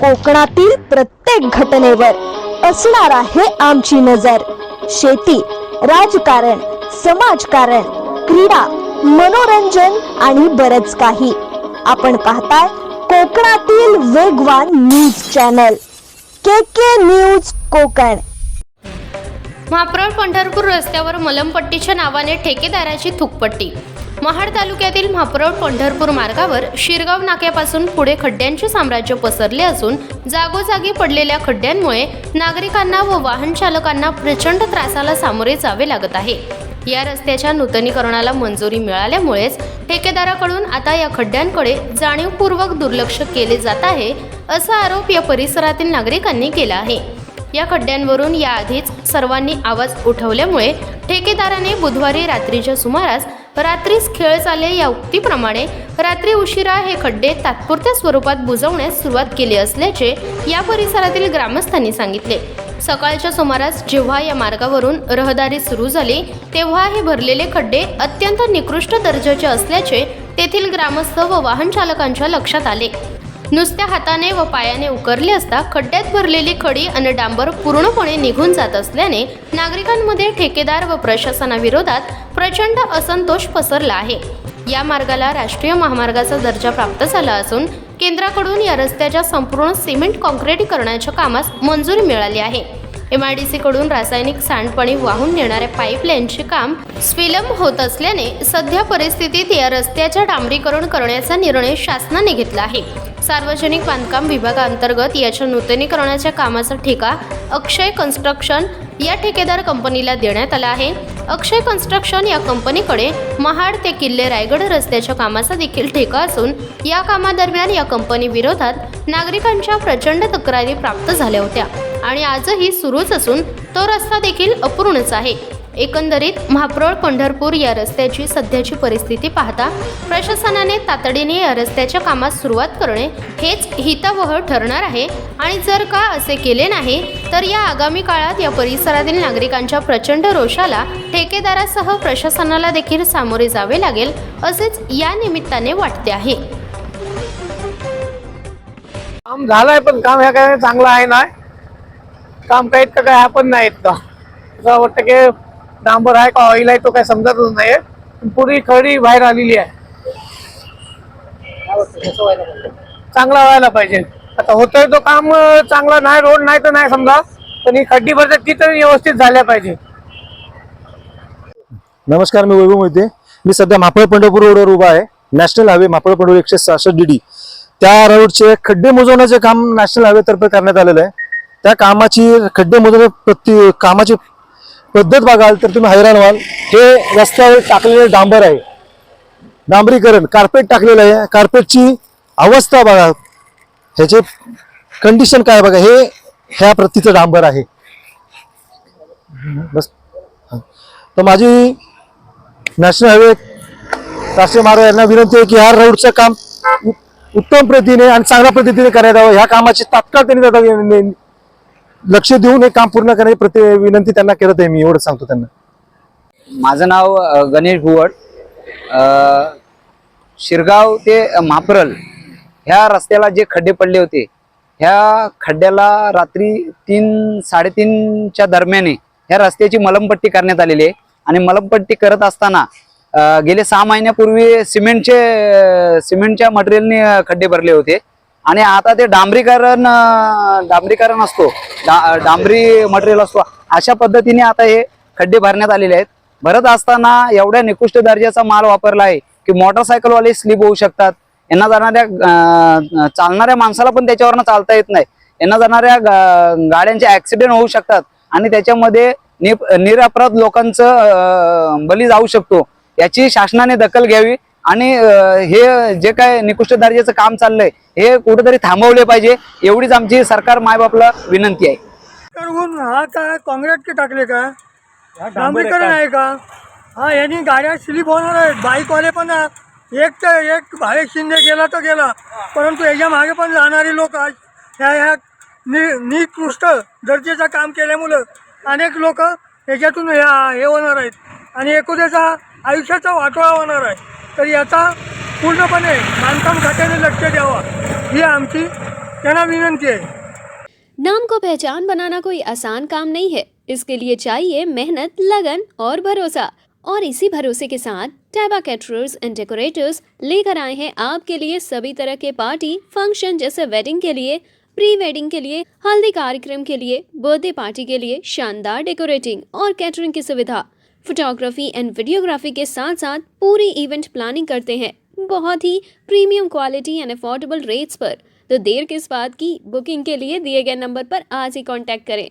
कोकणातील प्रत्येक घटनेवर असणार आहे आमची नजर. शेती राजकारण समाजकारण क्रीडा मनोरंजन आणि बरच काही. आपण पाहताय कोकणातील वेगवान news channel. K K news Konkan. महाप्रौढ Pandharpur रस्त्यावर मलमपट्टीच्या नावाने ठेकेदाराची थुकपट्टी. महाड तालुक्यातील म्हापरोड पंढरपूर मार्गावर शिरगाव नाक्यापासून पुढे खड्ड्यांचे साम्राज्य पसरले असून जागोजागी पडलेल्या खड्ड्यांमुळे नागरिकांना व वाहन चालकांना प्रचंड त्रासाला सामोरे जावे लागत आहे. या रस्त्याच्या नूतनीकरणाला मंजुरी मिळाल्यामुळेच ठेकेदाराकडून आता या खड्ड्यांकडे जाणीवपूर्वक दुर्लक्ष केले जात आहे असा आरोप या परिसरातील नागरिकांनी केला आहे. या खड्ड्यांवरून याआधीच सर्वांनी आवाज उठवल्यामुळे ठेकेदाराने बुधवारी रात्रीच्या सुमारास रात्रीस खेळ चाले या उक्तीप्रमाणे रात्री उशिरा हे खड्डे तात्पुरत्या स्वरूपात बुजवण्यास सुरुवात केली असल्याचे या परिसरातील ग्रामस्थांनी सांगितले. सकाळच्या सुमारास जेव्हा या मार्गावरून रहदारी सुरू झाली तेव्हा हे भरलेले खड्डे अत्यंत निकृष्ट दर्जाचे असल्याचे तेथील ग्रामस्थ व वाहन चालकांच्या लक्षात आले. नुसत्या हाताने व पायाने उकरले असता खड्ड्यात भरलेली खडी आणि डांबर पूर्णपणे निघून जात असल्याने नागरिकांमध्ये ठेकेदार व प्रशासनाविरोधात प्रचंड असंतोष पसरला आहे. या मार्गाला राष्ट्रीय महामार्गाचा दर्जा प्राप्त झाला असून केंद्राकडून या रस्त्याच्या संपूर्ण सिमेंट कॉन्क्रिटीकरणाच्या कामास मंजुरी मिळाली आहे. एम आय डी सीकडून रासायनिक सांडपाणी वाहून नेणाऱ्या पाईपलाईनचे काम स्विलंब होत असल्याने सध्या परिस्थितीत या रस्त्याच्या डांबरीकरण करण्याचा निर्णय शासनाने घेतला आहे. सार्वजनिक बांधकाम विभागाअंतर्गत याच्या नूतनीकरणाच्या कामाचा ठेका अक्षय कन्स्ट्रक्शन या ठेकेदार कंपनीला देण्यात आला आहे. अक्षय कन्स्ट्रक्शन या कंपनीकडे महाड ते किल्ले रायगड रस्त्याच्या कामाचा देखील ठेका असून या कामादरम्यान या कंपनी विरोधात नागरिकांच्या प्रचंड तक्रारी प्राप्त झाल्या होत्या आणि आजही सुरूच असून तो रस्ता देखील अपूर्णच आहे. एकंदरीत महाप्रळ पंढरपूर या रस्त्याची सध्याची परिस्थिती पाहता प्रशासनाने तातडीने या रस्त्याच्या कामास सुरुवात करणे हेच हितावह ठरणार आहे. आणि जर का असे केले नाही तर या आगामी काळात या परिसरातील नागरिकांच्या प्रचंड रोषाला ठेकेदारासह प्रशासनाला देखील सामोरे जावे लागेल असेच या निमित्ताने वाटते आहे. काम झालंय पण काम ह्या काय चांगलं आहे ना काम काही काय आपण नाही असं वाटतं की डांबर आहे का ऑइल आहे तो काय समजतच नाही पुरी खडी बाहेर आलेली आहे. चांगला व्हायला पाहिजे. आता होतोय तो काम चांगला नाही रोड नाही तर नाही समजा. पण ही खड्डी भरतात ती व्यवस्थित झाल्या पाहिजे. नमस्कार मी वैभव मोहिते. मी सध्या मापळ पंढरपूर रोडवर उभा आहे. नॅशनल हायवे मापळ पंढरपूर एकशे सहासष्ट डी त्या रोडचे खड्डे मोजवण्याचे काम नॅशनल हायवे तर्फे करण्यात आलेलं आहे. त्या कामाची खड्डे मोजवण्या प्रति कामाची पद्धत बघाल तर तुम्ही हैराण व्हाल. हे रस्त्यावर टाकलेले डांबर आहे. डांबरीकरण कार्पेट टाकलेलं आहे. कार्पेटची अवस्था बघा. ह्याचे कंडिशन काय बघा. हे ह्या प्रतीचं डांबर आहे. बस. तर माझी नॅशनल हायवे राष्ट्रीय मार्ग यांना विनंती आहे की ह्या रोडचं काम उत्तम पद्धतीने आणि चांगल्या पद्धतीने करायला हवं. ह्या कामाची तात्काळ त्यांनी लक्ष देऊन हे काम पूर्ण करण्याची प्रति विनंती त्यांना करत आहे मी एवढं सांगतो त्यांना. माझं नाव गणेश भुवड. शिरगाव ते म्हाप्रल ह्या रस्त्याला जे खड्डे पडले होते ह्या खड्ड्याला रात्री तीन साडेतीनच्या दरम्याने ह्या रस्त्याची मलमपट्टी करण्यात आलेली आहे. आणि मलमपट्टी करत असताना गेले सहा महिन्यापूर्वी सिमेंटचे सिमेंटच्या मटेरियलने खड्डे भरले होते. आणि आता ते डांबरीकरण डांबरीकरण असतो डा- डांबरी मटेरियल असतो अशा पद्धतीने आता हे खड्डे भरण्यात आलेले आहेत. भरत असताना एवढ्या निकृष्ट दर्जाचा माल वापरला आहे की मोटरसायकलवाले स्लिप होऊ शकतात. यांना जाणाऱ्या चालणाऱ्या माणसाला पण त्याच्यावरनं चालता येत नाही. यांना जाणाऱ्या गा- गाड्यांचे ऍक्सिडेंट होऊ शकतात आणि त्याच्यामध्ये निप- लोकांचं बली जाऊ शकतो. याची शासनाने दखल घ्यावी. आणि हे जे काय निकृष्ट दर्जाचं काम चाललंय हे कुठेतरी थांबवले पाहिजे एवढीच आमची सरकार मायबापला विनंती आहे. करून हा काय काँग्रेसचे टाकले का? डांबरीकरण. आहे का? हा यांनी गाड्या स्लिप होणार आहेत बाईकवाले पण एक तर एक भावेश शिंदे गेला तर गेला परंतु याच्या मागे पण जाणारी लोक ह्या ह्या नि निकृष्ट दर्जाचं काम केल्यामुळं अनेक लोक याच्यातून ह्या हे होणार आहेत. आणि एखाद्याचा आयुष्याचा वाटोळा होणार आहे. तर याचा पूर्णपणे बांधकाम खात्याने लक्ष द्यावा. ही आमची त्यांना विनंती आहे. नाम को पहचान बनाना कोई आसान काम नहीं है। इसके लिए चाहिए मेहनत, लगन और भरोसा। और इसी भरोसे के साथ टैबा कैटरर्स एंड डेकोरेटर्स लेकर आए हैं आपके लिए सभी तरह के पार्टी फ़ंक्शन जैसे वेडिंग के लिए प्री वेडिंग के लिए, हल्दी कार्यक्रम के लिए बर्थडे पार्टी के लिए शानदार डेकोरेटिंग और कैटरिंग की सुविधा। फोटोग्राफी एंड वीडियोग्राफी के साथ साथ पूरी इवेंट प्लानिंग करते हैं, बहुत ही premium quality and affordable rates पर। तो देर किस बात की? बुकिंग के लिए दिए गए नंबर पर आज ही कॉन्टैक्ट करें।